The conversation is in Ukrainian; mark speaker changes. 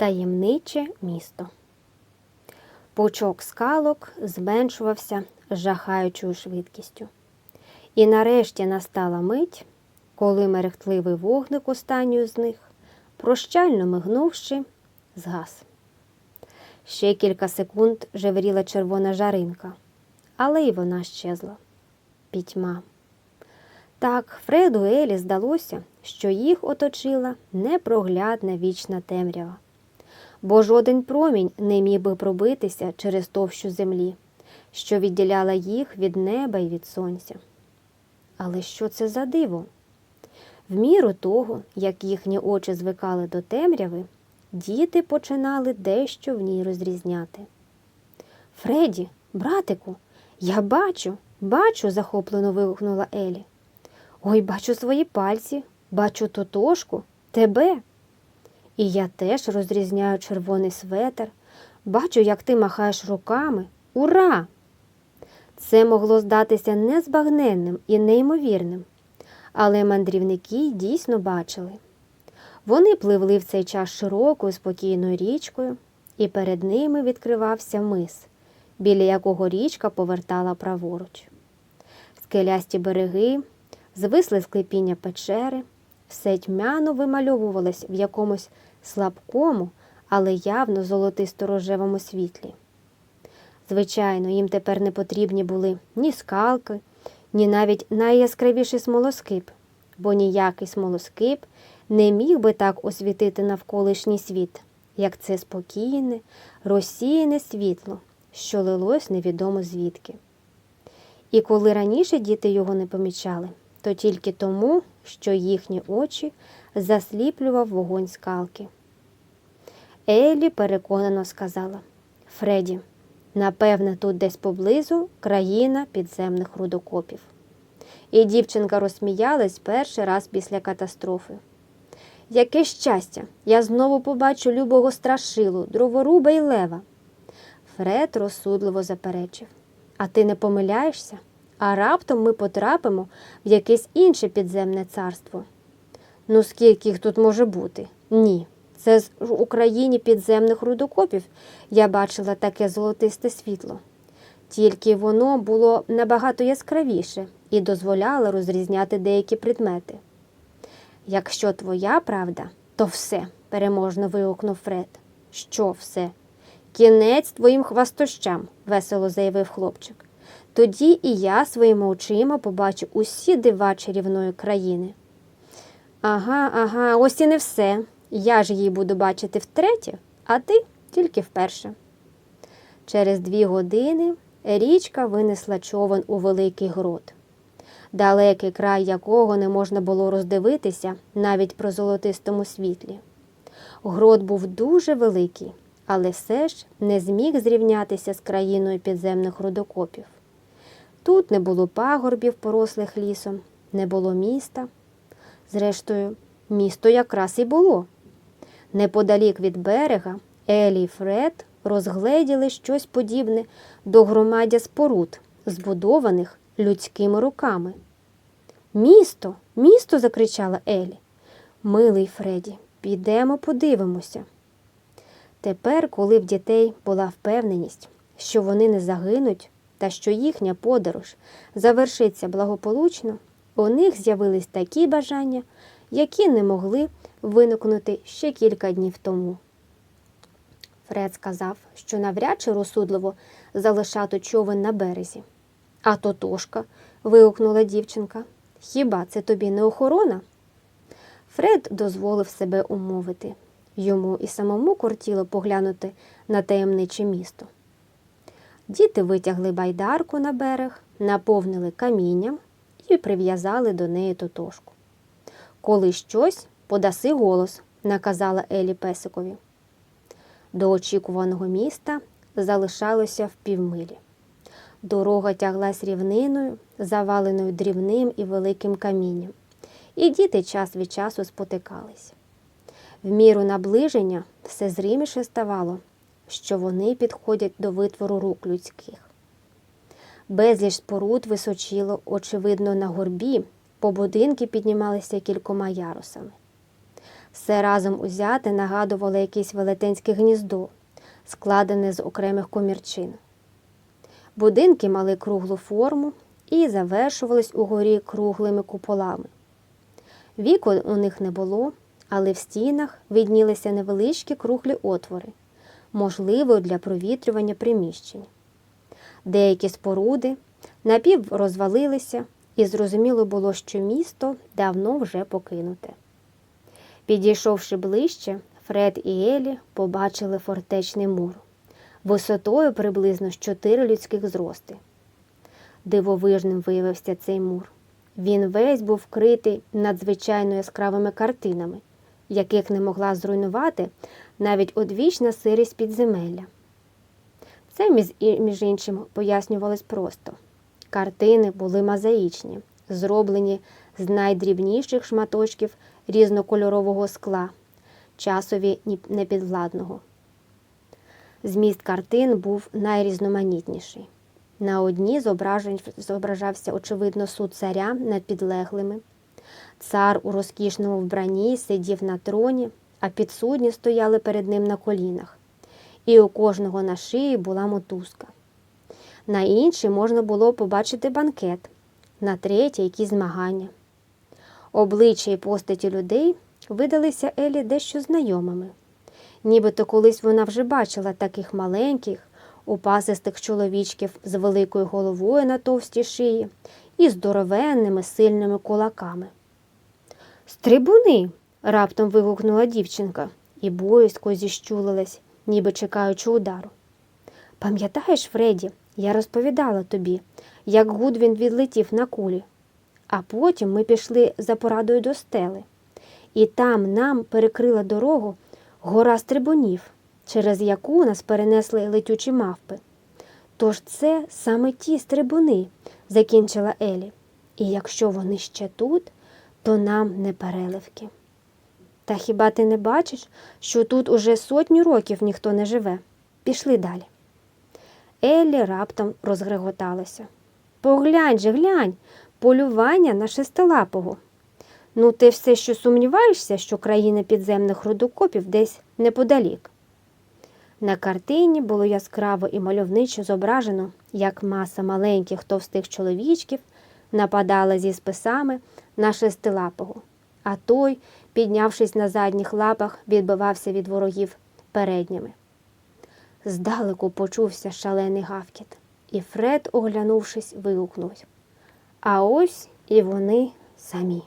Speaker 1: Таємниче місто. Пучок скалок зменшувався жахаючою швидкістю. І нарешті настала мить, коли мерехтливий вогник останньої з них, прощально мигнувши, згас. Ще кілька секунд жевріла червона жаринка, але й вона щезла. Пітьма. Так, Фреду Елі здалося, що їх оточила непроглядна вічна темрява, бо жоден промінь не міг би пробитися через товщу землі, що відділяла їх від неба і від сонця. Але що це за диво? В міру того, як їхні очі звикали до темряви, діти починали дещо в ній розрізняти. Фреді, братику, я бачу, бачу, захоплено вигукнула Елі. Ой, бачу свої пальці, бачу тотошку, тебе. І я теж розрізняю червоний светер, бачу, як ти махаєш руками. Ура! Це могло здатися незбагненним і неймовірним, але мандрівники дійсно бачили. Вони пливли в цей час широкою спокійною річкою, і перед ними відкривався мис, біля якого річка повертала праворуч. Скелясті береги, звисли склепіння печери, все тьмяно вимальовувалось в якомусь слабкому, але явно золотисто-рожевому світлі. Звичайно, їм тепер не потрібні були ні скалки, ні навіть найяскравіший смолоскип, бо ніякий смолоскип не міг би так освітити навколишній світ, як це спокійне, розсіяне світло, що лилось невідомо звідки. І коли раніше діти його не помічали, то тільки тому, що їхні очі засліплював вогонь скалки. Елі переконано сказала Фредді, напевне, тут десь поблизу країна підземних рудокопів. І дівчинка розсміялась перший раз після катастрофи. Яке щастя! Я знову побачу любого страшилу, дроворуба й лева. Фред розсудливо заперечив. А ти не помиляєшся? А раптом ми потрапимо в якесь інше підземне царство. Ну, скільки їх тут може бути? Ні. Це з Україні підземних рудокопів я бачила таке золотисте світло. Тільки воно було набагато яскравіше і дозволяло розрізняти деякі предмети. Якщо твоя правда, то все, переможно вигукнув Фред. Що все? Кінець твоїм хвастощам, весело заявив хлопчик. Тоді і я своїми очима побачу усі дива чарівної країни. Ага, ага, ось і не все. Я ж її буду бачити втретє, а ти тільки вперше. Через дві години річка винесла човен у великий грот, далекий край якого не можна було роздивитися навіть про золотистому світлі. Грот був дуже великий, але все ж не зміг зрівнятися з країною підземних рудокопів. Тут не було пагорбів, порослих лісом, не було міста. Зрештою, місто якраз і було. Неподалік від берега Елі і Фред розгледіли щось подібне до громадя споруд, збудованих людськими руками. Місто, місто, закричала Елі. Милий Фредді, підемо подивимося. Тепер, коли в дітей була впевненість, що вони не загинуть та що їхня подорож завершиться благополучно, у них з'явились такі бажання, які не могли виникнути ще кілька днів тому. Фред сказав, що навряд чи розсудливо залишати човен на березі. А тотошка, вигукнула дівчинка, хіба це тобі не охорона? Фред дозволив себе умовити. Йому і самому кортіло поглянути на таємниче місто. Діти витягли байдарку на берег, наповнили камінням і прив'язали до неї тотошку. Коли щось, подаси голос, наказала Елі Песикові. До очікуваного міста залишалося впівмилі. Дорога тяглась рівниною, заваленою дрібним і великим камінням, і діти час від часу спотикались. В міру наближення все зріміше ставало, що вони підходять до витвору рук людських. Безліч споруд височило, очевидно, на горбі, по будинки піднімалися кількома ярусами. Все разом узяте нагадувало якесь велетенське гніздо, складене з окремих комірчин. Будинки мали круглу форму і завершувались угорі круглими куполами. Вікон у них не було, але в стінах виднілися невеличкі круглі отвори, можливо, для провітрювання приміщень. Деякі споруди напів розвалилися, і зрозуміло було, що місто давно вже покинуте. Підійшовши ближче, Фред і Елі побачили фортечний мур висотою приблизно з чотири людських зрости. Дивовижним виявився цей мур. Він весь був вкритий надзвичайно яскравими картинами, яких не могла зруйнувати навіть одвічна сирість підземелля. Це, між іншим, пояснювалось просто. Картини були мозаїчні, зроблені з найдрібніших шматочків різнокольорового скла, часові непідвладного. Зміст картин був найрізноманітніший. На зображень зображався, очевидно, суд царя над підлеглими. Цар у розкішному вбранні сидів на троні, а підсудні стояли перед ним на колінах, і у кожного на шиї була мотузка. На іншій можна було побачити банкет, на третій якісь змагання. Обличчя і постаті людей видалися Елі дещо знайомими. Нібито колись вона вже бачила таких маленьких, упасистих чоловічків з великою головою на товстій шиї і здоровенними сильними кулаками. Стрибуни. Раптом вигукнула дівчинка і боязко зіщулилась, ніби чекаючи удару. Пам'ятаєш, Фредді, я розповідала тобі, як Гудвін відлетів на кулі, а потім ми пішли за порадою до стели, і там нам перекрила дорогу гора стрибунів, через яку нас перенесли летючі мавпи. Тож це саме ті стрибуни, закінчила Елі. І якщо вони ще тут, то нам не переливки. Та хіба ти не бачиш, що тут уже сотню років ніхто не живе? Пішли далі. Еллі раптом розгреготалася. Поглянь же, глянь, полювання на шестилапого. Ну, ти все ще сумніваєшся, що країна підземних рудокопів десь неподалік. На картині було яскраво і мальовничо зображено, як маса маленьких товстих чоловічків нападала зі списами на шестилапого, а той, піднявшись на задніх лапах, відбивався від ворогів передніми. Здалеку почувся шалений гавкіт, і Фред, оглянувшись, вигукнув. А ось і вони самі.